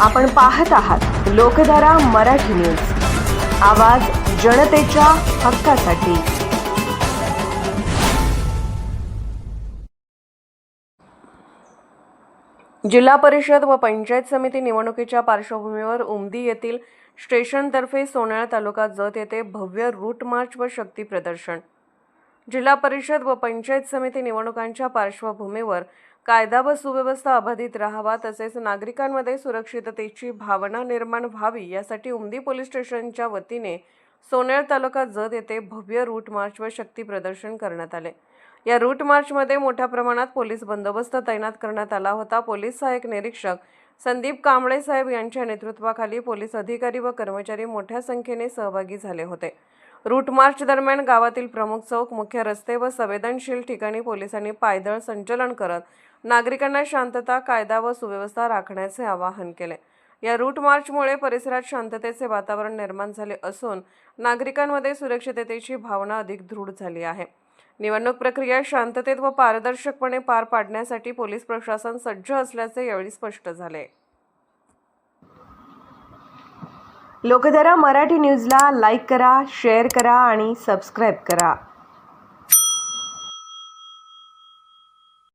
आपण पाहत आहात लोकधारा मराठी न्यूज. आवाज जनतेच्या हक्कासाठी. जिल्हा परिषद व पंचायत समिती निवडणुकीच्या पार्श्वभूमीवर उमदी येथील स्टेशनतर्फे सोनाळा तालुका जत येथे भव्य रूट मार्च व शक्ती प्रदर्शन. जिल्हा परिषद व पंचायत समिती निवडणुकांच्या पार्श्वभूमीवर कायदा व सुव्यवस्था अबाधित राहावा तसेच नागरिकांमध्ये सुरक्षिततेची भावना निर्माण व्हावी यासाठी उमदी पोलीस स्टेशनच्या वतीने सोनेर तालुका जत येथे भव्य रूट मार्च व शक्ती प्रदर्शन करण्यात आले. या रूट मार्चमध्ये मोठ्या प्रमाणात पोलीस बंदोबस्त तैनात करण्यात आला होता. पोलीस सहाय्यक निरीक्षक संदीप कांबळे साहेब यांच्या नेतृत्वाखाली पोलीस अधिकारी व कर्मचारी मोठ्या संख्येने सहभागी झाले होते. रूट मार्च दरम्यान गावातील प्रमुख चौक मुख्य रस्ते व संवेदनशील ठिकाणी पोलिसांनी पायदळ संचलन करत नागरिकांना शांतता कायदा व सुव्यवस्था राखण्याचे आवाहन केले. या रूट मार्चमुळे परिसरात शांततेचे वातावरण निर्माण झाले असून नागरिकांमध्ये सुरक्षिततेची भावना अधिक दृढ झाली आहे. निवडणूक प्रक्रिया शांततेत व पारदर्शकपणे पार पाडण्यासाठी पोलीस प्रशासन सज्ज असल्याचे यावेळी स्पष्ट झाले. लोकधारा मराठी न्यूजला लाईक करा शेअर करा आणि सबस्क्राईब करा.